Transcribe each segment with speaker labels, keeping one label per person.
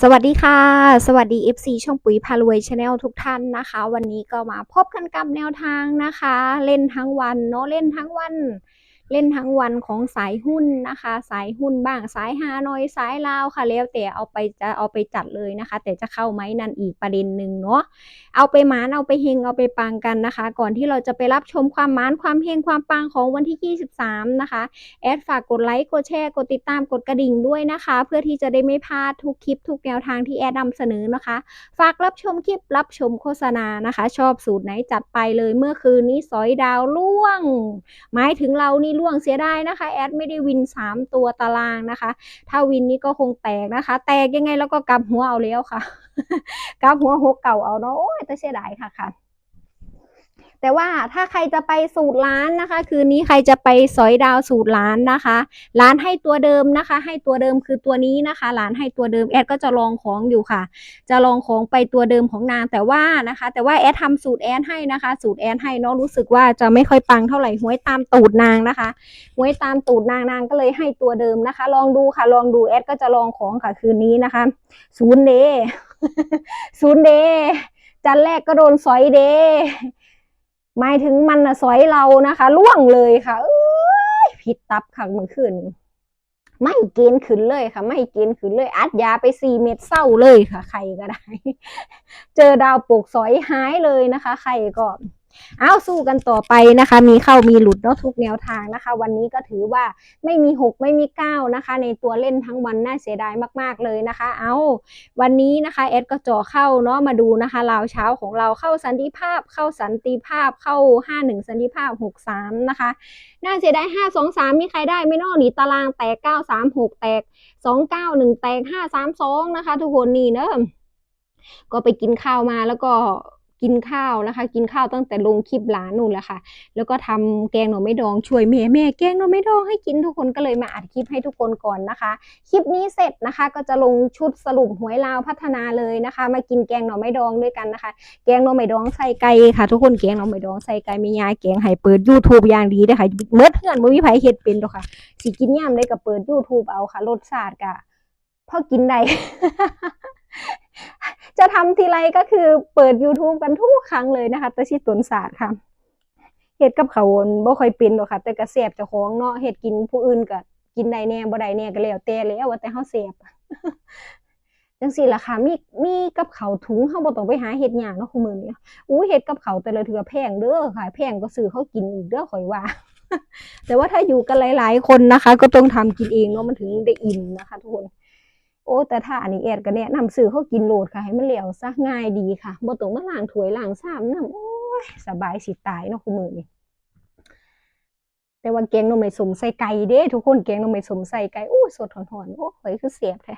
Speaker 1: สวัสดีค่ะ สวัสดี FC ช่องปุ๋ยพารวยชาแนลทุกท่านนะคะ วันนี้ก็มาพบกันกับแนวทางนะคะ เล่นทั้งวันเนาะเล่นทั้งวัน เล่นทั้งวันของสายหุ้นนะคะ สายหุ้นบ้างสายฮานอยสายลาวค่ะแล้วแต่เอาไปจะเอาไปจัดเลยนะคะ แต่จะเข้าไหมนั่นอีกประเด็นหนึ่งเนาะเอาไปหมานเอาไปเฮงเอาไปปังกันนะคะ ก่อนที่เราจะไปรับชมความหมานความเฮงความปังของวันที่ 23 นะคะแอดฝากกดไลค์กดแชร์กดติดตามกดกระดิ่งด้วยนะคะ เพื่อที่จะได้ไม่พลาดทุกคลิปทุกแนวทางที่แอดนำเสนอนะคะ ฝากรับชมคลิปรับชมโฆษณานะคะ ชอบสูตรไหนจัดไปเลยเมื่อคืนนี้สอยดาวล่วง หมายถึงเรานี่ล่วงเสียดายนะคะ แอดไม่ได้วิน 3 ตัวตารางนะคะ ถ้าวินนี้ก็คงแตกนะคะ แตกยังไงแล้วก็กลับหัวเอาแล้วค่ะ กลับหัวหกเก่าเอาเนาะโอ้ยแต่เสียดายค่ะค่ะ แต่ว่าถ้าใครจะไปสูตรร้านนะคะ คืนนี้ใครจะไปสอยดาวสูตรร้านนะคะ ร้านให้ตัวเดิมนะคะ ให้ตัวเดิมคือตัวนี้นะคะร้านให้ตัวเดิมแอดก็จะลองของอยู่ค่ะ จะลองของไปตัวเดิมของนางแต่ว่านะคะ แต่ว่าแอดทำสูตรแอดให้นะคะ สูตรแอดให้เนาะรู้สึกว่าจะไม่ค่อยปังเท่าไหร่หวยตามตูดนางนะคะหวยตามตูดนางนางก็เลยให้ตัวเดิมนะคะ ลองดูค่ะลองดูแอดก็จะลองของค่ะคืนนี้นะคะศูนย์เดศูนย์เดจันแรกก็โดนสอยเด หมายถึงมันน่ะสอยเรานะคะล่วงเลยค่ะออผิดตับค่ะเมื่อคืนนี้ไม่เกณฑ์ขึ้นเลยค่ะ ไม่เกณฑ์ขึ้นเลยอัดยาไปสี่เม็ดเศร้าเลยค่ะ ใครก็ได้ เจอดาวปลูกสอยหายเลยนะคะ ใครก็ เอาสู้กันต่อไปนะคะ มีเข้ามีหลุดเนาะทุกแนวทางนะคะ วันนี้ก็ถือว่าไม่มีหกไม่มีเก้านะคะ ในตัวเล่นทั้งวันน่าเสียดายมาก ๆ เลยนะคะ เอาวันนี้นะคะเอสก็จ่อเข้าเนาะมาดูนะคะลาวเช้าของเราเข้าสันติภาพ เข้าสันติภาพเข้าห้าหนึ่งสันติภาพหกสามนะคะ น่าเสียดายห้าสองสามมีใครได้ไม่นอกหนีตารางแตกเก้าสามหกแตกสองเก้าหนึ่งแตกห้าสามสองนะคะ ทุกคนนี่เนอะก็ไปกินข้าวมาแล้วก็ กินข้าวนะคะ กินข้าวตั้งแต่ลงคลิปหลานนู่นแหละค่ะ แล้วก็ทำแกงหน่อไม้ดองช่วยแม่แม่แกงหน่อไม้ดองให้กินทุกคนก็เลยมาอัดคลิปให้ทุกคนก่อนนะคะ คลิปนี้เสร็จนะคะก็จะลงชุดสรุปหวยลาวพัฒนาเลยนะคะ มากินแกงหน่อไม้ดองด้วยกันนะคะ แกงหน่อไม้ดองใส่ไก่ค่ะ ทุกคนแกงหน่อไม้ดองใส่ไก่มียาแกงให้เปิด YouTube อย่างดีเด้อค่ะเมื่อเพื่อนบ่มีไผเฮ็ดเป็นหรอกค่ะสิกินย่ำได้ก็เปิด YouTube เอาค่ะรสชาติก็พอกินได้ จะทำทีไรก็คือเปิด YouTube กันทุกครั้งเลยนะคะต่ชิตนศาสตร์ค่ะเฮ็ดกับเขาวบ่ค่อยเป็นหรอกค่ะ แต่ก็แซ่บเจ้าของเนาะเฮ็ดกินผู้อื่นก็กินได้แน่บ่ได้แน่ก็แล้วแต่แล้วว่าแต่เฮาแซ่บจังซี่ล่ะค่ะมีมีกับเขาถุงเฮาบ่ต้องไปหาเฮ็ดหยังเนาะคุมื้อนี้อู้เฮ็ดกับเขาแต่ละเทื่อแพงเด้อค่ะแพงก็ซื้อเขากินอีกเด้อข่อยว่า แต่ว่าถ้าอยู่กันหลาย ๆ คนนะคะ ก็ต้องทำกินเองเนาะมันถึงได้อิ่มนะคะ ทุกคน โอ้แต่ถ้าอันนี้แอดก็แนะนำซื้อเขากินโหลดค่ะให้มันเหลวซะง่ายดีค่ะบ่ต้องมาล้างถ้วยล้างชามนำโอ้ยสบายสิตายเนาะคุมือนี่แต่ว่าแกงนมไม่สมใส่ไก่เด้ทุกคนแกงนมไม่สมใส่ไก่โอ้สดหอนๆโอ้ข่อยคือเสียบแท้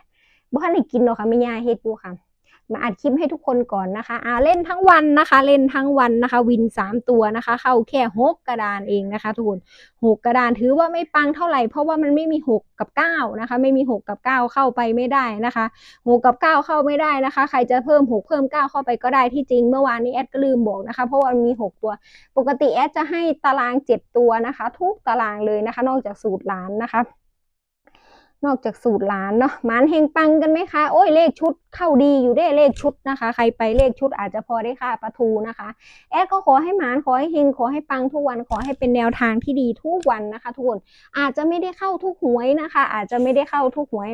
Speaker 1: บ่ทันได้กินเนาะค่ะแม่ยาเฮ็ดอยู่ค่ะ มาอัดคลิปให้ทุกคนก่อนนะคะอ่าเล่นทั้งวันนะคะ เล่นทั้งวันนะคะ วินสามตัวนะคะ เข้าแค่หกกระดานเองนะคะ ทุกคนหกกระดานถือว่าไม่ปังเท่าไหร่เพราะว่ามันไม่มีหกกับเก้านะคะ ไม่มีหกกับเก้าเข้าไปไม่ได้นะคะหกกับเก้าเข้าไม่ได้นะคะ ใครจะเพิ่มหกเพิ่มเก้าเข้าไปก็ได้ที่จริงเมื่อวานนี้แอดก็ลืมบอกนะคะ เพราะว่ามันมีหกตัว ปกติแอดจะให้ตารางเจ็ดตัวนะคะ ทุกตารางเลยนะคะ นอกจากสูตรล้านนะคะ นอกจากสูตรล้านเนาะหมานเฮงปังกันไหมคะ โอ้ยเลขชุดเข้าดีอยู่ได้เลขชุดนะคะ ใครไปเลขชุดอาจจะพอได้ค่าประทูนะคะ แอดก็ขอให้หมานขอให้เฮงขอให้ปังทุกวันขอให้เป็นแนวทางที่ดีทุกวันนะคะ ทุกคนอาจจะไม่ได้เข้าทุกหวยนะคะ อาจจะไม่ได้เข้าทุกหวย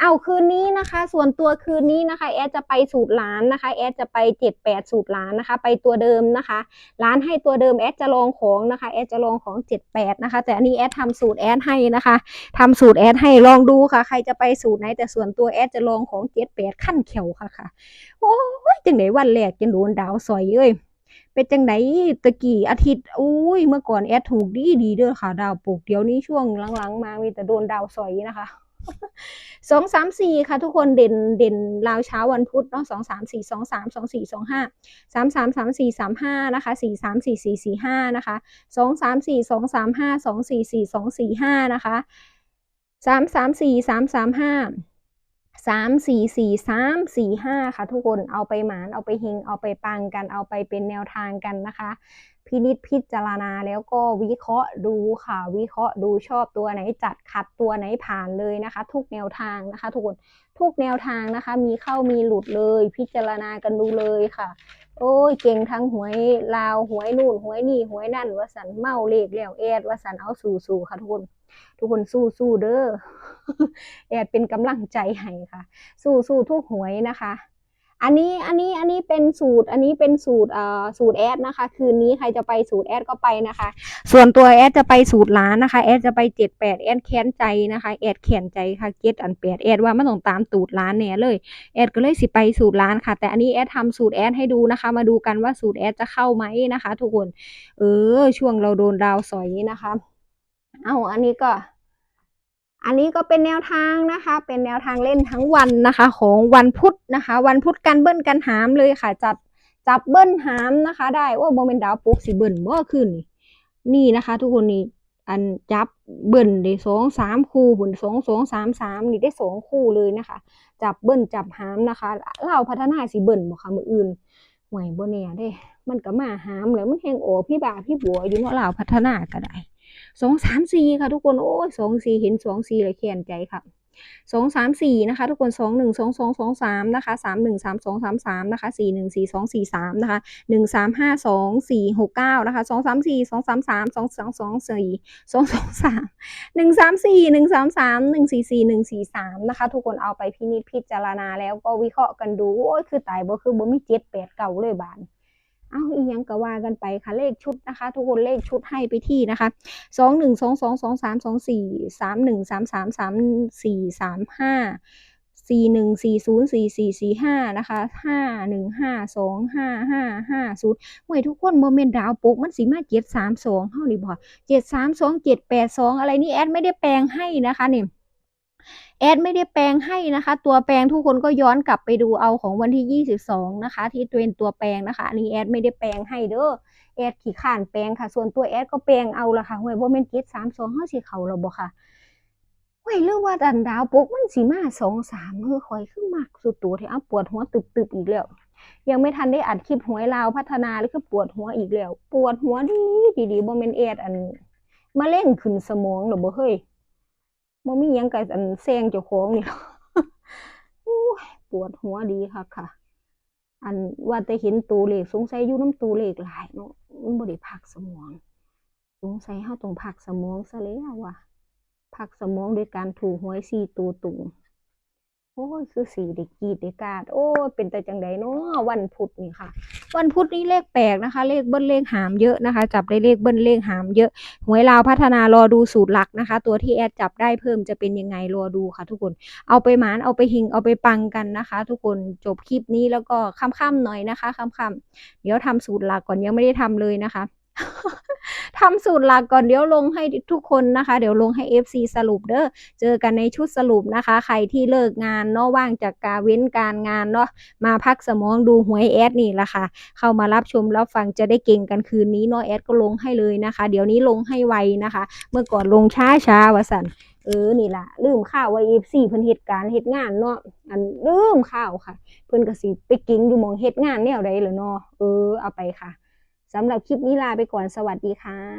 Speaker 1: เอาคืนนี้นะคะ ส่วนตัวคืนนี้นะคะ แอดจะไปสูตรล้านนะคะแอดจะไปเจ็ดแปดสูตรล้านนะคะ ไปตัวเดิมนะคะร้านให้ตัวเดิมแอดจะลองของนะคะแอดจะลองของเจ็ดแปดนะคะ แต่อันนี้แอดทำสูตรแอดให้นะคะทำสูตรแอดให้ลองดูค่ะ ใครจะไปสูตรไหนแต่ส่วนตัวแอดจะลองของเจ็ดแปดขั้นเขียวค่ะค่ะ โอ้ยจังไหนวันแรกจังโดนดาวซอยเอ้ยเป็นจังไหนตะกี้อาทิตย์อุ้ยเมื่อก่อนแอดถูกดีดีเด้อค่ะ ดาวปลูกเดี๋ยวนี้ช่วงหลังๆ มามีแต่โดนดาวซอยนะคะสองสามสี่ค่ะ ทุกคนเด่นเด่นราวเช้าวันพุธเนาะสองสามสี่สองสามสองสี่สองห้าสามสามสามสี่สามห้านะคะสี่สามสี่สี่สี่ห้านะคะสองสามสี่สองสามห้าสองสี่สี่สองสี่ห้านะคะ สามสามสี่สามสามห้าสามสี่สี่สามสี่ห้าค่ะ ทุกคนเอาไปหมานเอาไปเฮงเอาไปปังกันเอาไปเป็นแนวทางกันนะคะ พินิจพิจารณาแล้วก็วิเคราะห์ดูค่ะ วิเคราะห์ดูชอบตัวไหนจัดคัดตัวไหนผ่านเลยนะคะ ทุกแนวทางนะคะ ทุกคนทุกแนวทางนะคะ มีเข้ามีหลุดเลย พิจารณากันดูเลยค่ะ โอ้ยเก่งทั้งหวยลาวหวยนู่นหวยนี่หวยนั่นวสันเมาเลขแล้วแอดวสันเอาสู่สู่ค่ะทุกคน ทุกคนสู้สู้เด้อแอดเป็นกำลังใจให้ค่ะ สู้สู้ทุกหวยนะคะ อันนี้อันนี้อันนี้เป็นสูตร อันนี้เป็นสูตรเอ่อสูตรแอดนะคะ คืนนี้ใครจะไปสูตรแอดก็ไปนะคะ ส่วนตัวแอดจะไปสูตรล้านนะคะแอดจะไปเจ็ดแปดแอดแค้นใจนะคะแอดแค้นใจค่ะเจ็ดอันแปดแอดว่าไมันต้องตามตูดล้านแน่เลยแอดก็เลยสิไปสูตรล้านค่ะ แต่อันนี้แอดทำสูตรแอดให้ดูนะคะ มาดูกันว่าสูตรแอดจะเข้าไหมนะคะ ทุกคน เออ ช่วงเราโดนดาวสอยนะคะ เอาอันนี้ก็ อันนี้ก็เป็นแนวทางนะคะ เป็นแนวทางเล่นทั้งวันนะคะ ของวันพุธนะคะ วันพุธกันเบิ้ลกันหามเลยค่ะ จับจับเบิ้ลหามนะคะ ได้โอ้โมเมนดาวปุ๊กสิเบิ้ลเมื่อคืนนี่นี่นะคะ ทุกคนนี่อันจับเบิ้ลได้สองสามคู่หุ่นสองสองสามสามนี่ได้สองคู่เลยนะคะ จับเบิ้ลจับหามนะคะเราพัฒนาสิเบิ้ลบอกค่ะมืออื่นห่วยบ่แน่เด้ มันก็มาหามแล้วมันแหงโอพี่บาพี่บัวอยู่เนาะเราพัฒนาก็ได้ สองสามสี่ค่ะทุกคนโอ้ยสองสี่เห็นสองสี่เลยแค้นใจค่ะสองสามสี่นะคะ ทุกคนสองหนึ่งสองสองสองสามนะคะสามหนึ่งสามสองสามสามนะคะสี่หนึ่งสี่สองสี่สามนะคะหนึ่งสามห้าสองสี่หกเก้านะคะสองสามสี่สองสามสามสองสองสองสี่สองสองสามหนึ่งสามสี่หนึ่งสามสามหนึ่งสี่สี่หนึ่งสี่สามนะคะ ทุกคนเอาไปพินิจพิจารณาแล้วก็วิเคราะห์กันดูโอ้ยคือตายบ่คือบ่มีเจ็ดแปดเก่าเลยบาน เอาอียังก็ว่ากันไปค่ะเลขชุดนะคะ ทุกคนเลขชุดให้ไปที่นะคะสองหนึ่งสองสองสองสามสองสี่สามหนึ่งสามสามสามสี่สามห้าสี่หนึ่งสี่ศูนย์สี่สี่สี่ห้านะคะห้าหนึ่งห้าสองห้าห้าห้าศูนย์ไว้ทุกคนโมเมนต์ดาวปุกมันสีมาเจ็ดสามสองเท่านี้บ่เจ็ดสามสองเจ็ดแปดสองอะไรนี่แอดไม่ได้แปลงให้นะคะเนี่ย แอดไม่ได้แปลงให้นะคะ ตัวแปลงทุกคนก็ย้อนกลับไปดูเอาของวันที่ 22 นะคะ ที่เป็นตัวแปลงนะคะอันนี้แอดไม่ได้แปลงให้เด้อแอดขี้ข่านแปลงค่ะ ส่วนตัวแอดก็แปลงเอาละค่ะห่วยโบ่แม่นเจ็ดสามสองเฮาสิเขาแล้วบ่ค่ะห่วยหรือว่าดันดาวปุ๊กมันสิมาสองสามเฮ้อข่อยคือมักสุดตัวที่เอาปวดหัวตึบๆอีกแล้วยังไม่ทันได้อัดคลิปหวยลาวพัฒนาเลยคือปวดหัวอีกแล้ว ปวดหัวดีดีๆบ่แม่นแอดอันมะเร็งขึ้นสมองหรอบ่เฮ้ย บ่มีหยังกับอันแซงเจ้าของนี่โอ้ยปวดหัวดีค่ะค่ะ อันว่าแต่เห็นตัวเลขสงสัยอยู่น้ำตัวเลขหลายเนาะมันบ่ได้พักสมอง สงสัยเฮาต้องพักสมองซะแล้วว่ะพักสมองด้วยการถูหวยสี่ตัวตุง โอ้ยคือสีได้กรีดได้กราดโอ้เป็นแต่จังใดเนาะวันพุธนี่ค่ะ วันพุธนี่เลขแปลกนะคะ เลขเบิ้ลเลขหามเยอะนะคะ จับได้เลขเบิ้ลเลขหามเยอะหวยลาวพัฒนารอดูสูตรหลักนะคะ ตัวที่แอดจับได้เพิ่มจะเป็นยังไงรอดูค่ะ ทุกคนเอาไปหมานเอาไปหิงเอาไปปังกันนะคะ ทุกคนจบคลิปนี้แล้วก็ค่ำๆหน่อยนะคะค่ำๆเดี๋ยวทำสูตรหลักก่อนยังไม่ได้ทำเลยนะคะ ทำสูตรหลักก่อนเดี๋ยวลงให้ทุกคนนะคะ เดี๋ยวลงให้ FC สรุปเด้อเจอกันในชุดสรุปนะคะ ใครที่เลิกงานเนาะว่างจากการเว้นการงานเนาะมาพักสมองดูหวยแอดนี่แหละค่ะ เข้ามารับชมรับฟังจะได้เก่งกันคืนนี้เนาะแอดก็ลงให้เลยนะคะ เดี๋ยวนี้ลงให้ไวนะคะ เมื่อก่อนลงช้าช้าวะสันเออ นี่ล่ะ ลืมข้าวไว้เอฟซีเพิ่นเฮ็ดการณ์เฮ็ดงานเนาะ อันลืมข้าวค่ะ เพิ่นก็สิไปกินอยู่มองเฮ็ดงานแนวใดเหรอเนาะ เออ เอาไปค่ะ สำหรับคลิปนี้ลาไปก่อนสวัสดีค่ะ